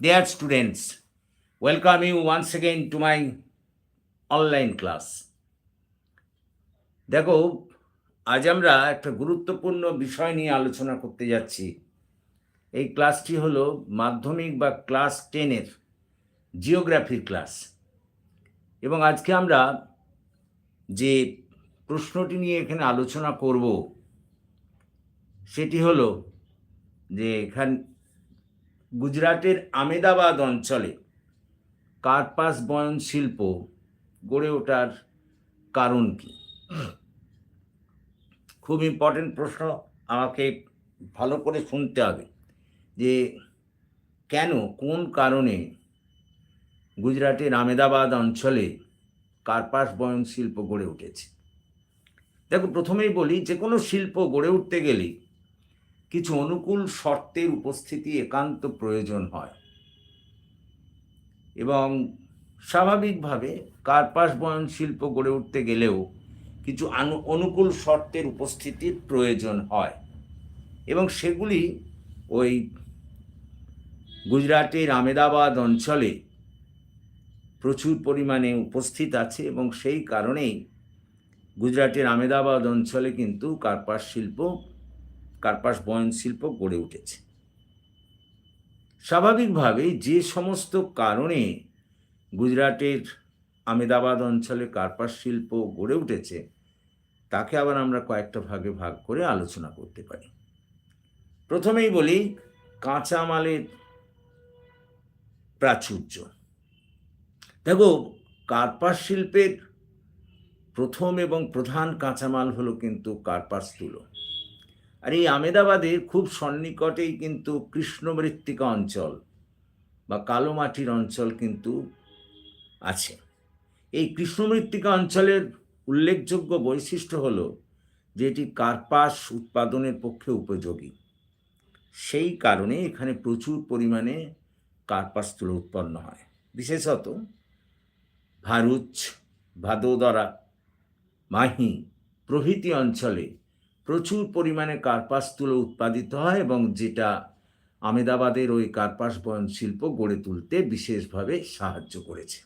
Dear students, welcome you once again to my online class. দেখো আজ আমরা একটা গুরুত্বপূর্ণ বিষয় নিয়ে আলোচনা করতে যাচ্ছি এই ক্লাসটি হলো মাধ্যমিক বা ক্লাস টেনের জিওগ্রাফির ক্লাস এবং আজকে আমরা যে প্রশ্নটি নিয়ে এখানে আলোচনা করব সেটি হলো যে এখান গুজরাটের আমেদাবাদ অঞ্চলে কার্পাস বয়ন শিল্প গড়ে ওঠার কারণ কি? খুব ইম্পর্টেন্ট প্রশ্ন আমাকে ভালো করে শুনতে হবে যে কেন, কোন কারণে গুজরাটের আমেদাবাদ অঞ্চলে কার্পাস বয়ন শিল্প গড়ে উঠেছে? দেখো, প্রথমেই বলি যে কোনো শিল্প গড়ে উঠতে গেলে কিছু অনুকূল শর্তের উপস্থিতি একান্ত প্রয়োজন হয়। এবং স্বাভাবিকভাবে কার্পাস বয়ন শিল্প গড়ে উঠতে গেলেও কিছু অনুকূল শর্তের উপস্থিতির প্রয়োজন হয়। এবং সেগুলি ওই গুজরাটের আমেদাবাদ অঞ্চলে প্রচুর পরিমাণে উপস্থিত আছে এবং সেই কারণেই গুজরাটের আমেদাবাদ অঞ্চলে কিন্তু কার্পাস শিল্প কার্পাস বয়ন শিল্প গড়ে উঠেছে। স্বাভাবিকভাবেই যে সমস্ত কারণে গুজরাটের আমেদাবাদ অঞ্চলে কার্পাস শিল্প গড়ে উঠেছে, তাকে আবার আমরা কয়েকটা ভাগে ভাগ করে আলোচনা করতে পারি। প্রথমেই বলি কাঁচামালের প্রাচুর্য। দেখো, কার্পাস শিল্পের প্রথম এবং প্রধান কাঁচামাল হলো কিন্তু কার্পাস তুলো। আর এই আমেদাবাদের খুব সন্নিকটেই কিন্তু কৃষ্ণমৃত্তিকা অঞ্চল বা কালো মাটির অঞ্চল কিন্তু আছে। এই কৃষ্ণমৃত্তিকা অঞ্চলের উল্লেখযোগ্য বৈশিষ্ট্য হল যে এটি কার্পাস উৎপাদনের পক্ষে উপযোগী। সেই কারণে এখানে প্রচুর পরিমাণে কার্পাস তুলো উৎপন্ন হয়। বিশেষত ভারুচ, ভাদোদরা, মাহি প্রভৃতি অঞ্চলে প্রচুর পরিমাণে কার্পাস তুলো উৎপাদিত হয় এবং যেটা আমেদাবাদের ওই কার্পাস বয়ন শিল্প গড়ে তুলতে বিশেষভাবে সাহায্য করেছে।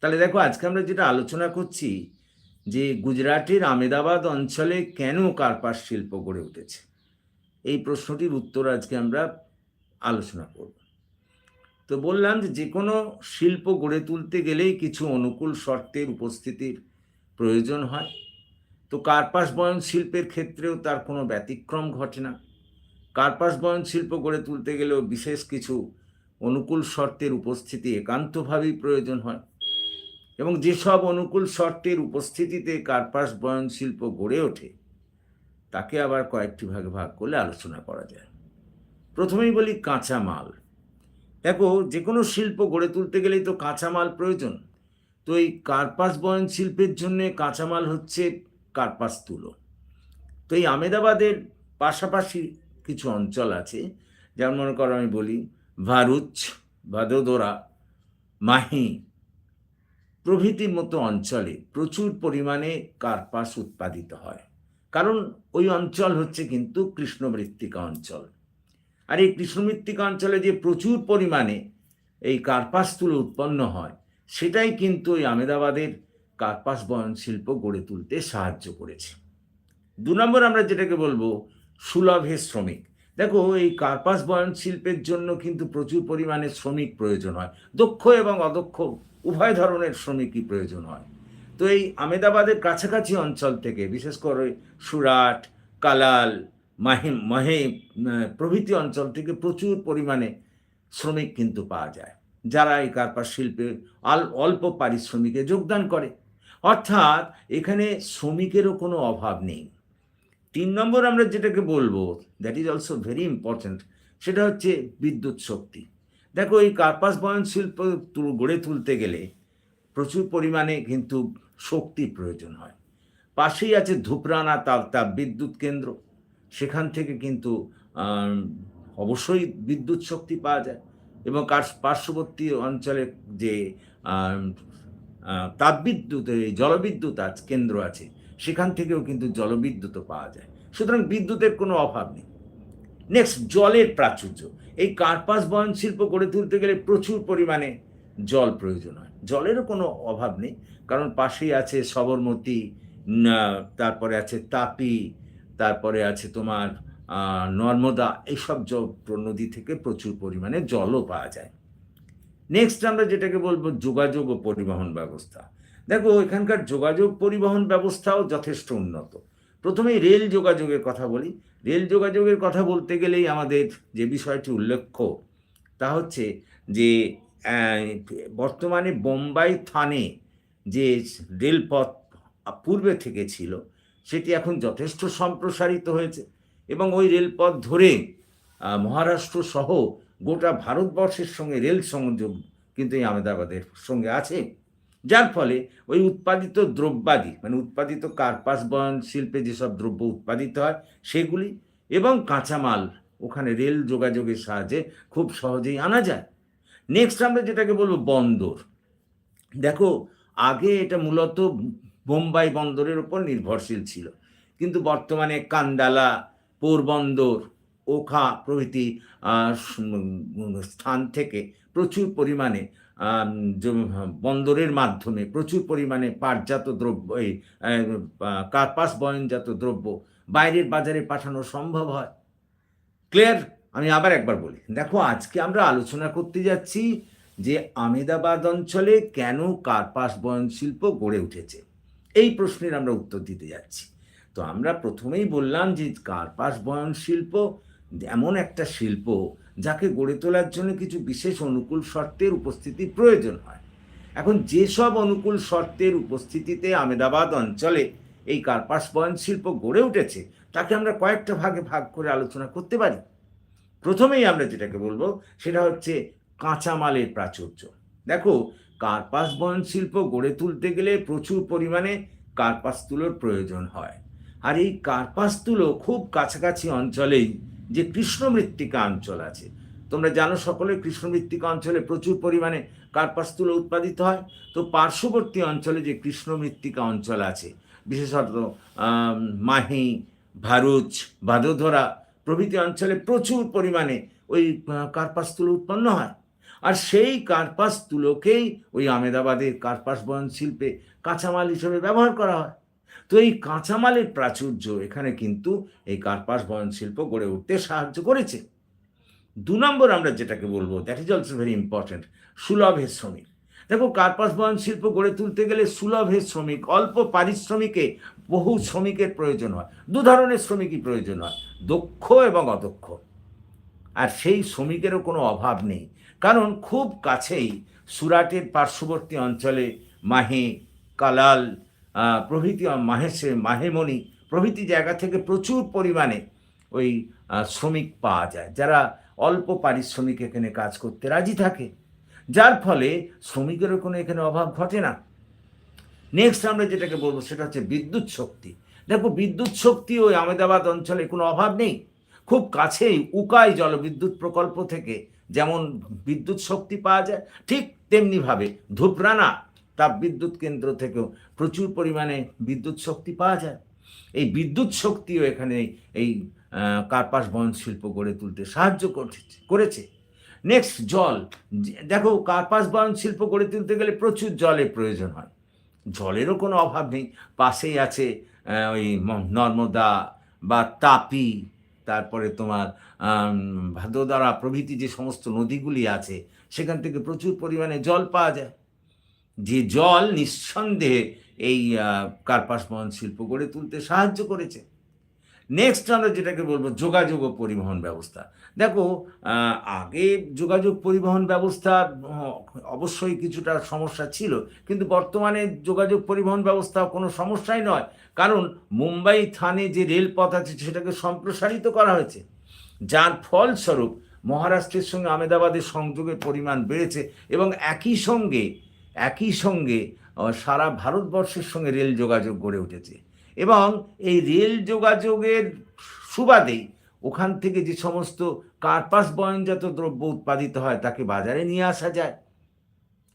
তাহলে দেখো, আজকে আমরা যেটা আলোচনা করছি যে গুজরাটের আমেদাবাদ অঞ্চলে কেন কার্পাস শিল্প গড়ে উঠেছে, এই প্রশ্নটির উত্তর আজকে আমরা আলোচনা করব। তো বললাম যে যে কোনো শিল্প গড়ে তুলতে গেলেই কিছু অনুকূল শর্তের উপস্থিতির প্রয়োজন হয়। তো কার্পাস বয়ন শিল্পের ক্ষেত্রেও তার কোনো ব্যতিক্রম ঘটে না। কার্পাস বয়ন শিল্প গড়ে তুলতে গেলেও বিশেষ কিছু অনুকূল শর্তের উপস্থিতি একান্তভাবেই প্রয়োজন হয় এবং যেসব অনুকূল শর্তের উপস্থিতিতে কার্পাস বয়ন শিল্প গড়ে ওঠে, তাকে আবার কয়েকটি ভাগে ভাগ করলে আলোচনা করা যায়। প্রথমেই বলি কাঁচামাল। দেখো যে কোনো শিল্প গড়ে তুলতে গেলেই তো কাঁচামাল প্রয়োজন। তো এই কার্পাস বয়ন শিল্পের জন্যে কাঁচামাল হচ্ছে কার্পাস তুলো। তো এই আমেদাবাদের পাশাপাশি কিছু অঞ্চল আছে, যেমন মনে করো আমি বলি ভারুচ, ভাদোদরা, মাহি প্রভৃতির মতো অঞ্চলে প্রচুর পরিমাণে কার্পাস উৎপাদিত হয়। কারণ ওই অঞ্চল হচ্ছে কিন্তু কৃষ্ণমৃত্তিকা অঞ্চল। আর এই কৃষ্ণমৃত্তিকা অঞ্চলে যে প্রচুর পরিমাণে এই কার্পাস তুলো উৎপন্ন হয়, সেটাই কিন্তু ওই আমেদাবাদের কার্পাস বয়ন শিল্প গড়ে তুলতে সাহায্য করেছে। দু নম্বর আমরা যেটাকে বলব সুলভে শ্রমিক। দেখো, এই কার্পাস বয়ন শিল্পের জন্য কিন্তু প্রচুর পরিমাণে শ্রমিক প্রয়োজন হয়। দক্ষ এবং অদক্ষ উভয় ধরনের শ্রমিকই প্রয়োজন হয়। তো এই আমেদাবাদের কাছাকাছি অঞ্চল থেকে, বিশেষ করে সুরাট, কালাল, মাহিম মাহে প্রভৃতি অঞ্চল থেকে প্রচুর পরিমাণে শ্রমিক কিন্তু পাওয়া যায়। যারা এই কার্পাস শিল্পে অল্প পারিশ্রমিকে যোগদান করে। অর্থাৎ এখানে শ্রমিকেরও কোনো অভাব নেই। তিন নম্বর আমরা যেটাকে বলব that is also very important সেটা হচ্ছে বিদ্যুৎ শক্তি। দেখো, এই কার্পাস বয়ন শিল্প গড়ে তুলতে গেলে প্রচুর পরিমাণে কিন্তু শক্তির প্রয়োজন হয়। পাশেই আছে ধূপরানা তাপ তাপ বিদ্যুৎ কেন্দ্র। সেখান থেকে কিন্তু অবশ্যই বিদ্যুৎ শক্তি পাওয়া যায় এবং কার- পার্শ্ববর্তী অঞ্চলে যে তাপবিদ্যুৎ, এই জলবিদ্যুৎ আছে কেন্দ্র আছে। সেখান থেকেও কিন্তু জলবিদ্যুৎও পাওয়া যায়। সুতরাং বিদ্যুতের কোনো অভাব নেই। নেক্সট জলের প্রাচুর্য। এই কার্পাস বয়ন শিল্প গড়ে তুলতে গেলে প্রচুর পরিমাণে জল প্রয়োজন হয়। জলেরও কোনো অভাব নেই। কারণ পাশেই আছে সবরমতী তারপরে আছে তাপি, তারপরে আছে তোমার নর্মদা। এইসব জ- নদী থেকে প্রচুর পরিমাণে জলও পাওয়া যায়। নেক্সট আমরা যেটাকে বলব যোগাযোগ ও পরিবহন ব্যবস্থা। দেখো, এখানকার যোগাযোগ পরিবহন ব্যবস্থাও যথেষ্ট উন্নত। প্রথমেই রেল যোগাযোগের কথা বলি। রেল যোগাযোগের কথা বলতে গেলেই আমাদের যে বিষয়টি উল্লেখ্য, তা হচ্ছে যে বর্তমানে বোম্বাই থানে যে রেলপথ পূর্বে থেকে ছিল, সেটি এখন যথেষ্ট সম্প্রসারিত হয়েছে এবং ওই রেলপথ ধরে মহারাষ্ট্র সহ গোটা ভারতবর্ষের সঙ্গে রেল সংযোগ কিন্তু এই আহমেদাবাদের সঙ্গে আছে। যার ফলে ওই উৎপাদিত দ্রব্যাদি মানে উৎপাদিত কার্পাস বয়ন শিল্পে যেসব দ্রব্য উৎপাদিত হয়, সেগুলি এবং কাঁচামাল, ওখানে রেল যোগাযোগের সাহায্যে খুব সহজেই আনা যায়। নেক্সট আমরা যেটাকে বলব বন্দর। দেখো, আগে এটা মূলত বোম্বাই বন্দরের ওপর নির্ভরশীল ছিল। কিন্তু বর্তমানে কান্দালা, পোরবন্দর ওখা প্রভৃতি স্থান থেকে প্রচুর পরিমাণে বন্দরের মাধ্যমে প্রচুর পরিমাণে পাটজাত দ্রব্য, এই কার্পাস বয়নজাত দ্রব্য বাইরের বাজারে পাঠানো সম্ভব হয়। ক্লিয়ার? আমি আবার একবার বলি। দেখো, আজকে আমরা আলোচনা করতে যাচ্ছি যে আমেদাবাদ অঞ্চলে কেন কার্পাস বয়ন শিল্প গড়ে উঠেছে। এই প্রশ্নের আমরা উত্তর দিতে যাচ্ছি। তো আমরা প্রথমেই বললাম যে কার্পাস বয়ন শিল্প এমন একটা শিল্প যাকে গড়ে তোলার জন্য কিছু বিশেষ অনুকূল শর্তের উপস্থিতি প্রয়োজন হয়। এখন যেসব অনুকূল শর্তের উপস্থিতিতে আমেদাবাদ অঞ্চলে এই কার্পাস বয়ন শিল্প গড়ে উঠেছে, তাকে আমরা কয়েকটা ভাগে ভাগ করে আলোচনা করতে পারি। প্রথমেই আমরা যেটাকে বলব, সেটা হচ্ছে কাঁচামালের প্রাচুর্য। দেখো, কার্পাস বয়ন শিল্প গড়ে তুলতে গেলে প্রচুর পরিমাণে কার্পাস তুলোর প্রয়োজন হয়। আর এই কার্পাস তুলো খুব কাছাকাছি অঞ্চলেই যে কৃষ্ণ মৃত্তিকা অঞ্চল আছে। তোমরা জানো সকলে কৃষ্ণ মৃত্তিকা অঞ্চলে প্রচুর পরিমাণে কার্পাস তুলো উৎপাদিত হয়। তো পার্শ্ববর্তী অঞ্চলে যে কৃষ্ণ মৃত্তিকা অঞ্চল আছে, বিশেষত মাহি, ভারুচ, ভাদোধরা প্রভৃতি অঞ্চলে প্রচুর পরিমাণে ওই কার্পাস তুলো উৎপন্ন হয়। আর সেই কার্পাস তুলোকেই ওই আমেদাবাদের কার্পাস বয়ন শিল্পে কাঁচামাল হিসেবে ব্যবহার করা হয়। তো এই কাঁচামালের প্রাচুর্য এখানে কিন্তু এই কার্পাস বয়ন শিল্প গড়ে উঠতে সাহায্য করেছে। দু নম্বর আমরা যেটাকে বলব that is also very important সুলভের শ্রমিক। দেখো, কার্পাস বয়ন শিল্প গড়ে তুলতে গেলে সুলভের শ্রমিক, অল্প পারিশ্রমিকে বহু শ্রমিকের প্রয়োজন হয়। দু ধরনের শ্রমিকই প্রয়োজন হয়, দক্ষ এবং অদক্ষ। আর সেই শ্রমিকেরও কোনো অভাব নেই। কারণ খুব কাছেই সুরাটের পার্শ্ববর্তী অঞ্চলে মাহে, কালাল প্রভৃতি মাহেশে, মাহেমণি প্রভৃতি জায়গা থেকে প্রচুর পরিমাণে ওই শ্রমিক পাওয়া যায়। যারা অল্প পারিশ্রমিক এখানে কাজ করতে রাজি থাকে। যার ফলে শ্রমিকেরও কোনো এখানে অভাব ঘটে না। নেক্সট আমরা যেটাকে বলব সেটা হচ্ছে বিদ্যুৎ শক্তি। দেখো, বিদ্যুৎ শক্তি ওই আমেদাবাদ অঞ্চলে কোনো অভাব নেই। খুব কাছেই উকাই জলবিদ্যুৎ প্রকল্প থেকে যেমন বিদ্যুৎ শক্তি পাওয়া যায়, ঠিক তেমনিভাবে ধূপরানা তাপবিদ্যুৎ কেন্দ্র থেকেও প্রচুর পরিমাণে বিদ্যুৎ শক্তি পাওয়া যায়। এই বিদ্যুৎ শক্তিও এখানে এই কার্পাস বয়ন শিল্প গড়ে তুলতে সাহায্য করছে, করেছে। নেক্সট জল। দেখো, কার্পাস বয়ন শিল্প গড়ে তুলতে গেলে প্রচুর জলের প্রয়োজন হয়। জলেরও কোনো অভাব নেই। পাশেই আছে ওই নর্মদা বা তাপি, তারপরে তোমার ভাদোদারা প্রভৃতি যে সমস্ত নদীগুলি আছে, সেখান থেকে প্রচুর পরিমাণে জল পাওয়া যায়। যে জল নিঃসন্দেহে এই কার্পাস বহন শিল্প গড়ে তুলতে সাহায্য করেছে। নেক্সট আমরা যেটাকে বলব যোগাযোগ ও পরিবহন ব্যবস্থা। দেখো আগে যোগাযোগ পরিবহন ব্যবস্থা অবশ্যই কিছুটা সমস্যা ছিল, কিন্তু বর্তমানে যোগাযোগ পরিবহন ব্যবস্থা কোনো সমস্যাই নয়। কারণ মুম্বাই থানে যে রেলপথ আছে সেটাকে সম্প্রসারিত করা হয়েছে। যার ফলস্বরূপ মহারাষ্ট্রের সঙ্গে আমেদাবাদের সংযোগের পরিমাণ বেড়েছে এবং একই সঙ্গে একই সঙ্গে সারা ভারতবর্ষের সঙ্গে রেল যোগাযোগ গড়ে উঠেছে। এবং এই রেল যোগাযোগের সুবাদেই ওখান থেকে যে সমস্ত কার্পাস বয়নজাত দ্রব্য উৎপাদিত হয়, তাকে বাজারে নিয়ে আসা যায়।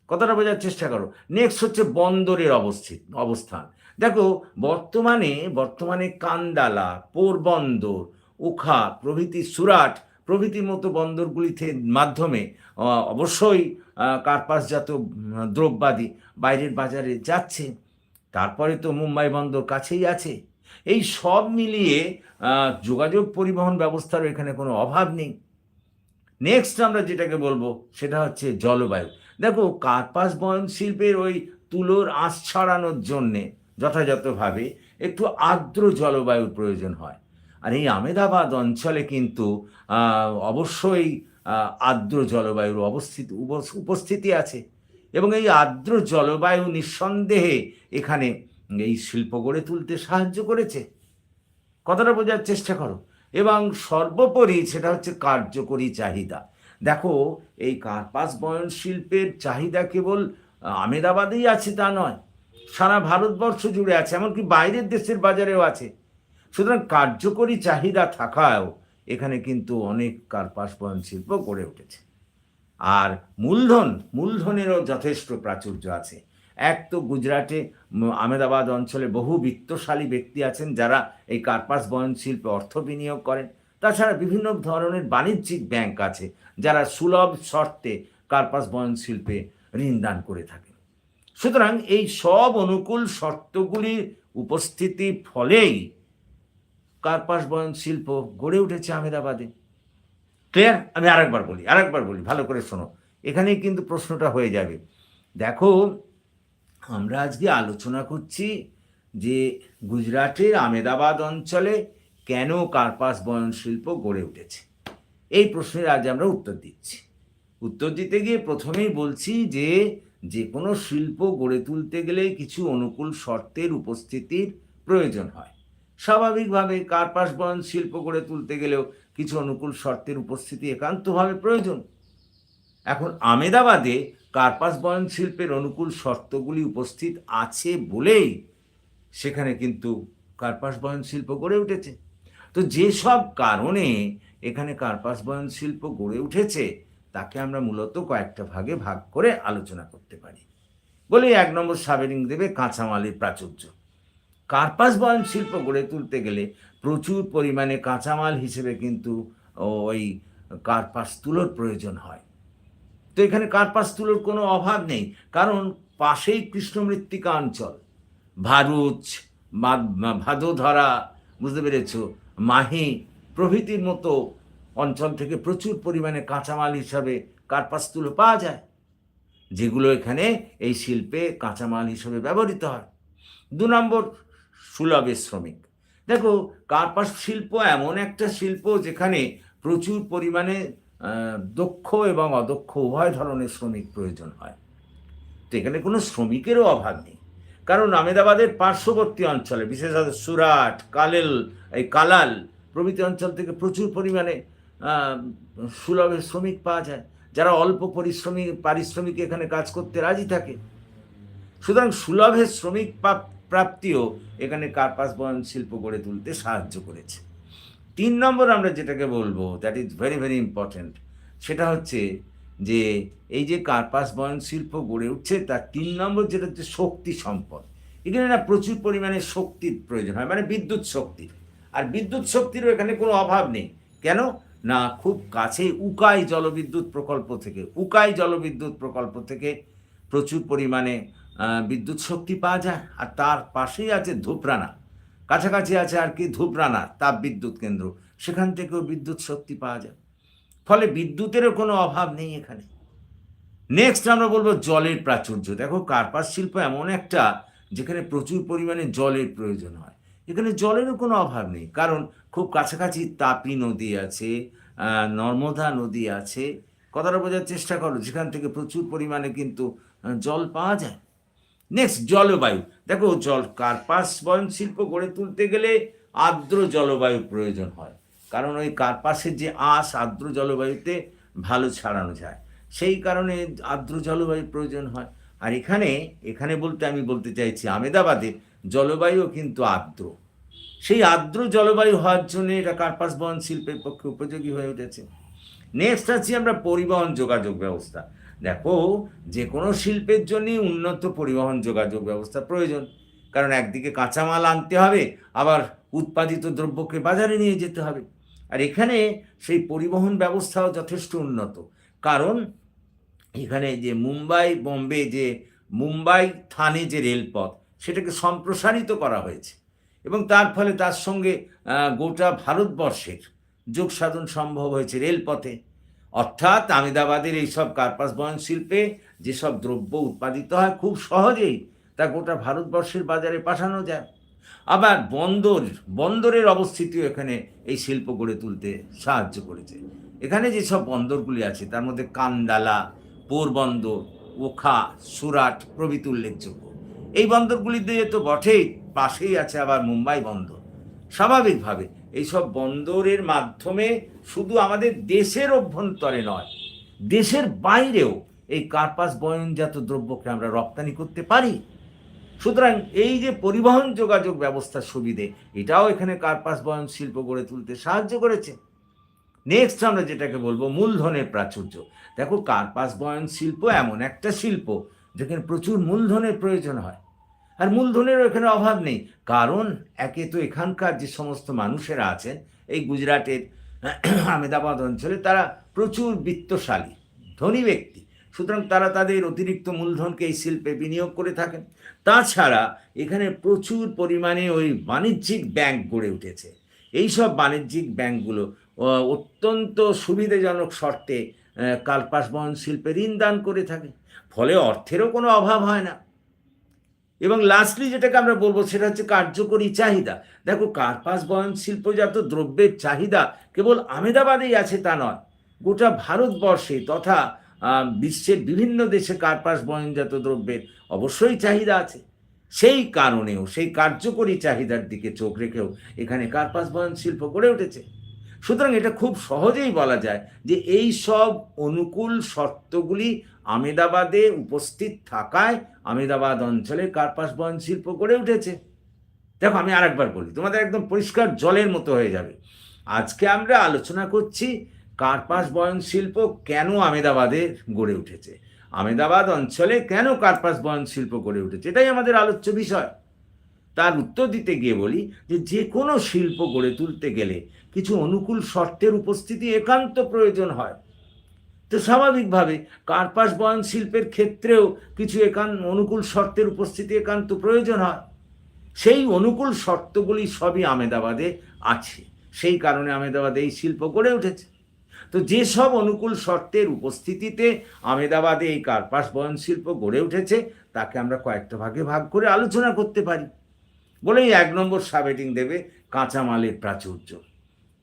কথাটা বোঝার চেষ্টা করো। নেক্সট হচ্ছে বন্দরের অবস্থিত, অবস্থান। দেখো, বর্তমানে বর্তমানে কান্দালা, পোরবন্দর, ওখা, প্রভৃতি সুরাট প্রভৃতির মতো বন্দরগুলিতে মাধ্যমে অবশ্যই কার্পাসজাত দ্রব্যাদি বাইরের বাজারে যাচ্ছে। তারপরে তো মুম্বাই বন্দর কাছেই আছে। এই সব মিলিয়ে যোগাযোগ পরিবহন ব্যবস্থার এখানে কোনো অভাব নেই। নেক্সট আমরা যেটাকে বলব, সেটা হচ্ছে জলবায়ু। দেখো, কার্পাস বয়ন শিল্পের ওই তুলোর আঁশ ছড়ানোর জন্যে যথাযথভাবে একটু আর্দ্র জলবায়ুর প্রয়োজন হয়। আর এই আমেদাবাদ অঞ্চলে কিন্তু অবশ্যই আর্দ্র জলবায়ুর অবস্থিত, উপস- উপস্থিতি আছে। এবং এই আর্দ্র জলবায়ু নিঃসন্দেহে এখানে এই শিল্প গড়ে তুলতে সাহায্য করেছে। কথাটা বোঝার চেষ্টা করো। এবং সর্বোপরি সেটা হচ্ছে কার্যকরী চাহিদা। দেখো, এই কার্পাস বয়ন শিল্পের চাহিদা কেবল আমেদাবাদেই আছে তা নয়, সারা ভারতবর্ষ জুড়ে আছে, এমনকি বাইরের দেশের বাজারেও আছে। সুতরাং কার্যকরী চাহিদা থাকাও এখানে কিন্তু অনেক কার্পাস বয়ন শিল্প গড়ে উঠেছে। আর মূলধন, মূলধনেরও যথেষ্ট প্রাচুর্য আছে। এক তো গুজরাটে আমেদাবাদ অঞ্চলে বহু বিত্তশালী ব্যক্তি আছেন যারা এই কার্পাস বয়ন শিল্পে অর্থ বিনিয়োগ করেন। তাছাড়া বিভিন্ন ধরনের বাণিজ্যিক ব্যাংক আছে যারা সুলভ শর্তে কার্পাস বয়ন শিল্পে ঋণ দান করে থাকে সুতরাং এই সব অনুকূল শর্তগুলির উপস্থিতির ফলেই কার্পাস বয়ন শিল্প গড়ে উঠেছে আমেদাবাদে ক্লিয়ার আমি আরেকবার বলি আরেকবার বলি, ভালো করে শোনো। এখানেই কিন্তু প্রশ্নটা হয়ে যাবে। দেখো, আমরা আজকে আলোচনা করছি যে গুজরাটের আমেদাবাদ অঞ্চলে কেন কার্পাস বয়ন শিল্প গড়ে উঠেছে। এই প্রশ্নের আজ আমরা উত্তর দিচ্ছি। উত্তর দিতে গিয়ে প্রথমেই বলছি যে যে কোনো শিল্প গড়ে তুলতে গেলে কিছু অনুকূল শর্তের উপস্থিতির প্রয়োজন হয়। স্বাভাবিকভাবে কার্পাস বয়ন শিল্প গড়ে তুলতে গেলেও কিছু অনুকূল শর্তের উপস্থিতি একান্তভাবে প্রয়োজন। এখন আমেদাবাদে কার্পাস বয়ন শিল্পের অনুকূল শর্তগুলি উপস্থিত আছে বলেই সেখানে কিন্তু কার্পাস বয়ন শিল্প গড়ে উঠেছে। তো যেসব কারণে এখানে কার্পাস বয়ন শিল্প গড়ে উঠেছে, তাকে আমরা মূলত কয়েকটা ভাগে ভাগ করে আলোচনা করতে পারি। বলে এক নম্বর সাবেরিং দেবে কাঁচামালের প্রাচুর্য। কার্পাস বয়ন শিল্প গড়ে তুলতে গেলে প্রচুর পরিমাণে কাঁচামাল হিসেবে কিন্তু ওই কার্পাস তুলোর প্রয়োজন হয়। তো এখানে কার্পাস তুলোর কোনো অভাব নেই, কারণ পাশেই কৃষ্ণ মৃত্তিকা অঞ্চল। ভারুচ ভাদোধরা, বুঝতে পেরেছ? মাহি প্রভৃতির মতো অঞ্চল থেকে প্রচুর পরিমাণে কাঁচামাল হিসাবে কার্পাস তুলো পাওয়া যায়, যেগুলো এখানে এই শিল্পে কাঁচামাল হিসেবে ব্যবহৃত হয়। দু নম্বর সুলভের শ্রমিক। দেখো কার্পাস শিল্প এমন একটা শিল্প যেখানে প্রচুর পরিমাণে দক্ষ এবং অদক্ষ উভয় ধরনের শ্রমিক প্রয়োজন হয়। তো এখানে কোনো শ্রমিকেরও অভাব নেই। কারণ আমেদাবাদের পার্শ্ববর্তী অঞ্চলে বিশেষত সুরাট কালেল এই কালাল প্রভৃতি অঞ্চল থেকে প্রচুর পরিমাণে আহ, সুলভের শ্রমিক পাওয়া যায়। যারা অল্প পরিশ্রমিক পারিশ্রমিক এখানে কাজ করতে রাজি থাকে। সুতরাং সুলভের শ্রমিক প্রাপ- প্রাপ্তিও এখানে কার্পাস বয়ন শিল্প গড়ে তুলতে সাহায্য করেছে। তিন নম্বর আমরা যেটাকে বলব that is very very important সেটা হচ্ছে যে এই যে কার্পাস বয়ন শিল্প গড়ে উঠছে, তার তিন নম্বর যেটা হচ্ছে শক্তি সম্পদ। এখানে না প্রচুর পরিমাণে শক্তির প্রয়োজন হয় মানে বিদ্যুৎ শক্তির আর বিদ্যুৎ শক্তিরও এখানে কোনো অভাব নেই। কেন? না, খুব কাছে উকাই জলবিদ্যুৎ প্রকল্প থেকে, উকাই জলবিদ্যুৎ প্রকল্প থেকে প্রচুর পরিমাণে বিদ্যুৎ শক্তি পাওয়া যায়, আর তার পাশেই আছে ধূপরানা। কাছাকাছি আছে আর কি ধূপরানা, তাপ বিদ্যুৎ কেন্দ্র। সেখান থেকেও বিদ্যুৎ শক্তি পাওয়া যায়। ফলে বিদ্যুতেরও কোনো অভাব নেই এখানে। নেক্সট আমরা বলব জলের প্রাচুর্য। দেখো, কার্পাস শিল্প এমন একটা যেখানে প্রচুর পরিমাণে জলের প্রয়োজন হয়। এখানে জলেরও কোনো অভাব নেই, কারণ খুব কাছাকাছি তাপি নদী আছে নর্মদা নদী আছে। কথাটা বোঝার চেষ্টা করো, যেখান থেকে প্রচুর পরিমাণে কিন্তু জল পাওয়া যায়। নেক্সট জলবায়ু। দেখো, জল, কার্পাস বয়ন শিল্প গড়ে তুলতে গেলে আর্দ্র জলবায়ুর প্রয়োজন হয়। কারণ ওই কার্পাসের যে আঁশ আর্দ্র জলবায়ুতে ভালো ছাড়ানো যায়। সেই কারণে আর্দ্র জলবায়ুর প্রয়োজন হয়। আর এখানে এখানে বলতে আমি বলতে চাইছি আমেদাবাদের জলবায়ুও কিন্তু আর্দ্র। সেই আর্দ্র জলবায়ু হওয়ার জন্য এটা কার্পাস বহন শিল্পের পক্ষে উপযোগী হয়ে উঠেছে। নেক্সট আছি আমরা পরিবহন যোগাযোগ ব্যবস্থা। দেখো যে কোনো শিল্পের জন্যই উন্নত পরিবহন যোগাযোগ ব্যবস্থা প্রয়োজন। কারণ একদিকে কাঁচামাল আনতে হবে, আবার উৎপাদিত দ্রব্যকে বাজারে নিয়ে যেতে হবে। আর এখানে সেই পরিবহন ব্যবস্থাও যথেষ্ট উন্নত। কারণ এখানে যে মুম্বাই, বোম্বে যে মুম্বাই থানে যে রেলপথ, সেটাকে সম্প্রসারিত করা হয়েছে। এবং তার ফলে তার সঙ্গে গোটা ভারতবর্ষের যোগ সাধন সম্ভব হয়েছে রেলপথে। অর্থাৎ আমেদাবাদের এইসব কার্পাস বয়ন শিল্পে যেসব দ্রব্য উৎপাদিত হয় খুব সহজেই তা গোটা ভারতবর্ষের বাজারে পাঠানো যায়। আবার বন্দর, বন্দরের অবস্থিতিও এখানে এই শিল্প গড়ে তুলতে সাহায্য করেছে। এখানে যেসব বন্দরগুলি আছে, তার মধ্যে কান্ডালা, পোরবন্দর, ওখা, সুরাট প্রভৃতি উল্লেখযোগ্য। এই বন্দরগুলি দিয়ে তো বটেই, পাশেই আছে আবার মুম্বাই বন্দর। স্বাভাবিকভাবে এইসব বন্দরের মাধ্যমে শুধু আমাদের দেশের অভ্যন্তরে নয়, দেশের বাইরেও এই কার্পাস বয়নজাত দ্রব্যকে আমরা রপ্তানি করতে পারি। সুতরাং এই যে পরিবহন যোগাযোগ ব্যবস্থার সুবিধে, এটাও এখানে কার্পাস বয়ন শিল্প গড়ে তুলতে সাহায্য করেছে। নেক্সট আমরা যেটাকে বলব মূলধনের প্রাচুর্য। দেখো কার্পাস বয়ন শিল্প এমন একটা শিল্প, যেখানে প্রচুর মূলধনের প্রয়োজন হয়। আর মূলধনেরও এখানে অভাব নেই। কারণ একে তো এখানকার যে সমস্ত মানুষেরা আছেন এই গুজরাটের আহমেদাবাদ অঞ্চলে তারা প্রচুর বিত্তশালী ধনী ব্যক্তি। সুতরাং তারা তাদের অতিরিক্ত মূলধনকে এই শিল্পে বিনিয়োগ করে থাকেন। তাছাড়া এখানে প্রচুর পরিমাণে ওই বাণিজ্যিক ব্যাংক গড়ে উঠেছে। এই সব বাণিজ্যিক ব্যাংকগুলো অত্যন্ত সুবিধাজনক শর্তে আহ, কার্পাস বহন শিল্পে ঋণ দান করে থাকে। ফলে অর্থেরও কোনো অভাব হয় না। এবং লাস্টলি যেটাকে আমরা বলব সেটা হচ্ছে কার্যকরী চাহিদা। দেখো কার্পাস বয়ন শিল্পজাত দ্রব্যের চাহিদা কেবল আমেদাবাদেই আছে তা নয়, গোটা ভারতবর্ষে তথা বিশ্বের বিভিন্ন দেশে কার্পাস বয়নজাত দ্রব্যের অবশ্যই চাহিদা আছে। সেই কারণেও, সেই কার্যকরী চাহিদার দিকে চোখ রেখেও এখানে কার্পাস বয়ন শিল্প গড়ে উঠেছে। সুতরাং এটা খুব সহজেই বলা যায় যে এই সব অনুকূল শর্তগুলি আমেদাবাদে উপস্থিত থাকায় আমেদাবাদ অঞ্চলে কার্পাস বয়ন শিল্প গড়ে উঠেছে। দেখো, আমি আরেকবার বলি, তোমাদের একদম পরিষ্কার জলের মতো হয়ে যাবে। আজকে আমরা আলোচনা করছি কার্পাস বয়ন শিল্প কেন আমেদাবাদে গড়ে উঠেছে? আমেদাবাদ অঞ্চলে কেন কার্পাস বয়ন শিল্প গড়ে উঠেছে? এটাই আমাদের আলোচ্য বিষয়। তার উত্তর দিতে গিয়ে বলি যে যে কোনো শিল্প গড়ে তুলতে গেলে কিছু অনুকূল শর্তের উপস্থিতি একান্ত প্রয়োজন হয়। তো স্বাভাবিকভাবে কার্পাস বয়ন শিল্পের ক্ষেত্রেও কিছু একান, অনুকূল শর্তের উপস্থিতি একান্ত প্রয়োজন হয়। সেই অনুকূল শর্তগুলি সবই আমেদাবাদে আছে। সেই কারণে আমেদাবাদে এই শিল্প গড়ে উঠেছে। তো যেসব অনুকূল শর্তের উপস্থিতিতে আমেদাবাদে এই কার্পাস বয়ন শিল্প গড়ে উঠেছে, তাকে আমরা কয়েকটা ভাগে ভাগ করে আলোচনা করতে পারি। বলেই এক নম্বর সাবেটিং দেবে কাঁচামালের প্রাচুর্য।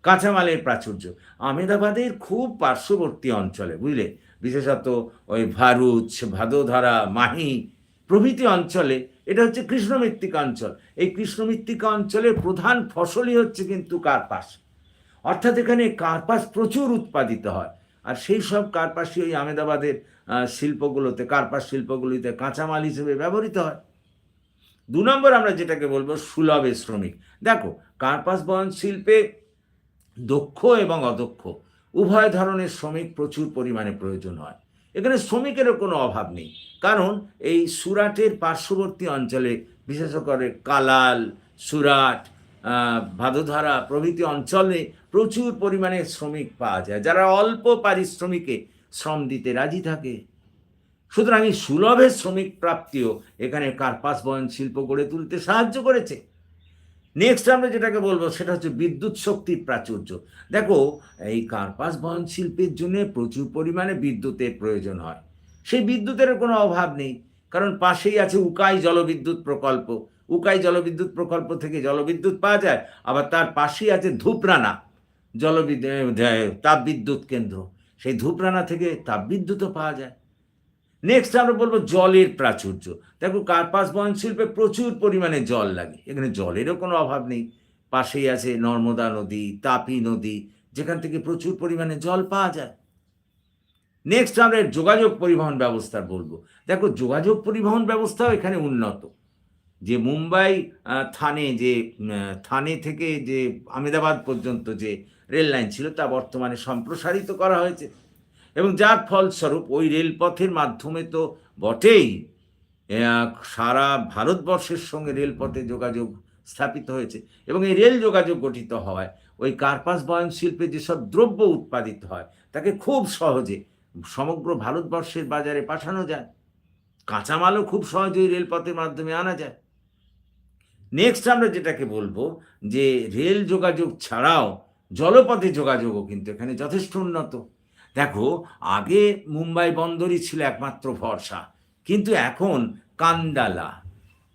কাঁচামালের প্রাচুর্য। আমেদাবাদের খুব পার্শ্ববর্তী অঞ্চলে, বুঝলে? বিশেষত ওই ভারুচ, ভাদোধারা, মাহি প্রভৃতি অঞ্চলে এটা হচ্ছে কৃষ্ণমৃত্তিকা অঞ্চল। এই কৃষ্ণমৃত্তিকা অঞ্চলের প্রধান ফসলই হচ্ছে কিন্তু কার্পাস। অর্থাৎ এখানে কার্পাস প্রচুর উৎপাদিত হয়। আর সেই সব কার্পাসই ওই আমেদাবাদের শিল্পগুলোতে, কার্পাস শিল্পগুলিতে কাঁচামাল হিসেবে ব্যবহৃত হয়। দু নম্বর আমরা যেটাকে বলব সুলভে শ্রমিক। দেখো, কার্পাস বয়ন শিল্পে দক্ষ এবং অদক্ষ। উভয় ধরনের শ্রমিক প্রচুর পরিমাণে প্রয়োজন হয়। এখানে শ্রমিকেরও কোনো অভাব নেই। কারণ এই সুরাটের পার্শ্ববর্তী অঞ্চলে, বিশেষ করে কালাল, সুরাট ভাদোধারা প্রভৃতি অঞ্চলে প্রচুর পরিমাণে শ্রমিক পাওয়া যায়। যারা অল্প পারিশ্রমিকে শ্রম দিতে রাজি থাকে। সুতরাং এই সুলভে শ্রমিক প্রাপ্তিও এখানে কার্পাস বয়ন শিল্প গড়ে তুলতে সাহায্য করেছে। নেক্সট আমরা যেটাকে বলব সেটা হচ্ছে বিদ্যুৎ শক্তি প্রাচুর্য। দেখো, এই কার্পাস বহন শিল্পের জন্য প্রচুর পরিমাণে বিদ্যুতের প্রয়োজন হয়। সেই বিদ্যুতের কোনো অভাব নেই, কারণ পাশেই আছে উকাই জলবিদ্যুৎ প্রকল্প। উকাই জলবিদ্যুৎ প্রকল্প থেকে জলবিদ্যুৎ পাওয়া যায়, আবার তার পাশেই আছে ধূপরানা জলবিদ্যুৎ, তাপবিদ্যুৎ কেন্দ্র। সেই ধূপরানা থেকে তাপবিদ্যুৎও পাওয়া যায়। নেক্সট আমরা বলব জলের প্রাচুর্য। দেখো কার্পাস বয়ন শিল্পে প্রচুর পরিমাণে জল লাগে। এখানে জলেরও কোনো অভাব নেই। পাশেই আছে নর্মদা নদী, তাপি নদী, যেখান থেকে প্রচুর পরিমাণে জল পাওয়া যায়। নেক্সট আমরা যোগাযোগ পরিবহন ব্যবস্থার বলব। দেখো যোগাযোগ পরিবহন ব্যবস্থাও এখানে উন্নত। যে মুম্বাই থানে যে থানে থেকে যে আমেদাবাদ পর্যন্ত যে রেল লাইন ছিল তা বর্তমানে সম্প্রসারিত করা হয়েছে। এবং যার ফলস্বরূপ ওই রেলপথের মাধ্যমে তো বটেই সারা ভারতবর্ষের সঙ্গে রেলপথে যোগাযোগ স্থাপিত হয়েছে এবং এই রেল যোগাযোগ গঠিত হওয়ায় ওই কার্পাস বয়ন শিল্পে যেসব দ্রব্য উৎপাদিত হয়, তাকে খুব সহজে সমগ্র ভারতবর্ষের বাজারে পাঠানো যায়। কাঁচামালও খুব সহজেই রেলপথের মাধ্যমে আনা যায়। নেক্সট আমরা যেটাকে বলব যে রেল যোগাযোগ ছাড়াও জলপথে যোগাযোগও কিন্তু এখানে যথেষ্ট উন্নত। দেখো, আগে মুম্বাই বন্দরই ছিল একমাত্র ভরসা, কিন্তু এখন কান্দালা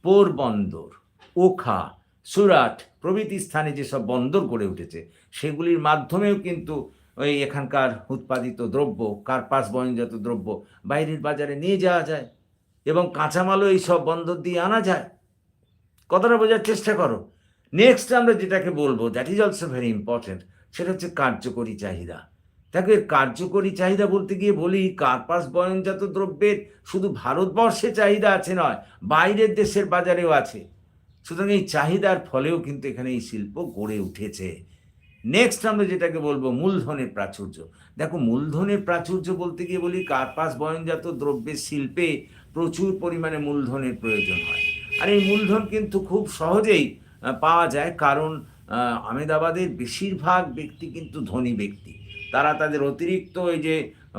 পোরবন্দর ওখা, সুরাট প্রভৃতি স্থানে যেসব বন্দর গড়ে উঠেছে, সেগুলির মাধ্যমেও কিন্তু ওই এখানকার উৎপাদিত দ্রব্য, কার্পাস বয়নজাত দ্রব্য বাইরের বাজারে নিয়ে যাওয়া যায় এবং কাঁচামালও এই সব বন্দর দিয়ে আনা যায়। কথাটা বোঝার চেষ্টা করো? নেক্সট আমরা যেটাকে বলব that is also very important সেটা হচ্ছে কার্যকরী চাহিদা। দেখো এর কার্যকরী চাহিদা বলতে গিয়ে বলি কার্পাস বয়নজাত দ্রব্যের শুধু ভারতবর্ষে চাহিদা আছে নয় বাইরের দেশের বাজারেও আছে। সুতরাং এই চাহিদার ফলেও কিন্তু এখানে এই শিল্প গড়ে উঠেছে। নেক্সট আমরা যেটাকে বলব মূলধনের প্রাচুর্য। দেখো মূলধনের প্রাচুর্য বলতে গিয়ে বলি কার্পাস বয়নজাত দ্রব্যের শিল্পে প্রচুর পরিমাণে মূলধনের প্রয়োজন হয়। আর এই মূলধন কিন্তু খুব সহজেই পাওয়া যায়। কারণ আহ, আমেদাবাদের বেশিরভাগ ব্যক্তি কিন্তু ধনী ব্যক্তি। তারা তাদের অতিরিক্ত এই যে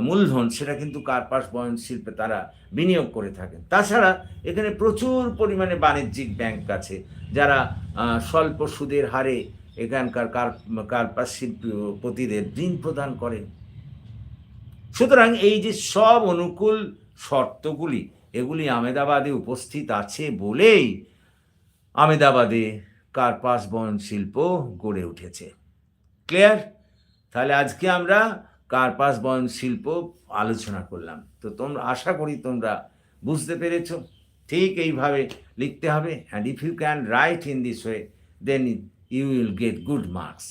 মূলধন, সেটা কিন্তু কার্পাস বয়ন শিল্পে তারা বিনিয়োগ করে থাকেন। তাছাড়া এখানে প্রচুর পরিমাণে বাণিজ্যিক ব্যাংক আছে, যারা স্বল্প সুদের হারে এখানকার কার, কার্পাস শিল্পপতিদের ঋণ প্রদান করেন। সুতরাং এই যে সব অনুকূল শর্তগুলি, এগুলি আমেদাবাদে উপস্থিত আছে বলেই আমেদাবাদে কার্পাস বয়ন শিল্প গড়ে উঠেছে। ক্লিয়ার? তাহলে আজকে আমরা কার্পাস বয়ন শিল্প আলোচনা করলাম। তো তোমরা আশা করি তোমরা বুঝতে পেরেছ। ঠিক এইভাবে লিখতে হবে and if you can write in this way then you will get good marks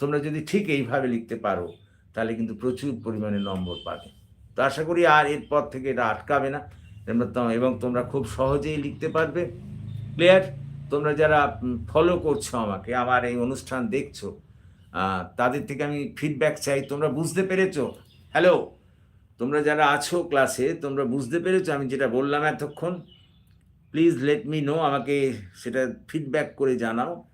তোমরা যদি ঠিক এইভাবে লিখতে পারো, তাহলে কিন্তু প্রচুর পরিমাণে নম্বর পাবে। তো আশা করি আর এরপর থেকে এটা আটকাবে না। এবং তোমরা খুব সহজেই লিখতে পারবে। ক্লিয়ার তোমরা যারা ফলো করছ আমাকে, আমার এই অনুষ্ঠান দেখছ তাদের থেকে আমি ফিডব্যাক চাই। তোমরা বুঝতে পেরেছ? হ্যালো তোমরা যারা আছো ক্লাসে তোমরা বুঝতে পেরেছ আমি যেটা বললাম এতক্ষণ? প্লিজ লেট মি নো আমাকে সেটা ফিডব্যাক করে জানাও।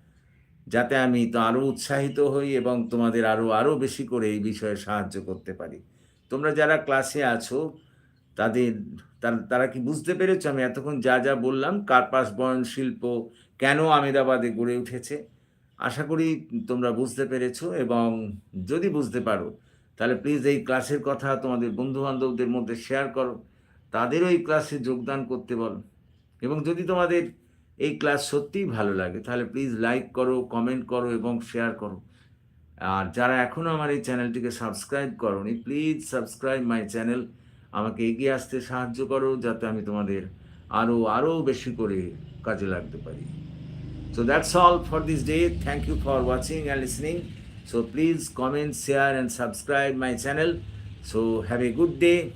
যাতে আমি তো আরও উৎসাহিত হই এবং তোমাদের আরও আরও বেশি করে এই বিষয়ে সাহায্য করতে পারি। তোমরা যারা ক্লাসে আছো, তাদের, তার- কি বুঝতে পেরেছ আমি এতক্ষণ যা যা বললাম? কার্পাস বয়ন শিল্প কেন আমেদাবাদে গড়ে উঠেছে? আশা করি তোমরা বুঝতে পেরেছ এবং যদি বুঝতে পারো, তাহলে প্লিজ এই ক্লাসের কথা তোমাদের বন্ধু বান্ধবদের মধ্যে শেয়ার করো। তাদেরও এই ক্লাসে যোগদান করতে বলো। এবং যদি তোমাদের এই ক্লাস সত্যিই ভালো লাগে, তাহলে প্লিজ লাইক করো কমেন্ট করো এবং শেয়ার করো। আর যারা এখনও আমার এই চ্যানেলটিকে সাবস্ক্রাইব করোনি প্লিজ সাবস্ক্রাইব মাই চ্যানেল আমাকে এগিয়ে আসতে সাহায্য করো, যাতে আমি তোমাদের আরও আরও বেশি করে কাজে লাগতে পারি। So that's all for this day. Thank you for watching and listening. So please comment, share, and subscribe my channel. So have a good day.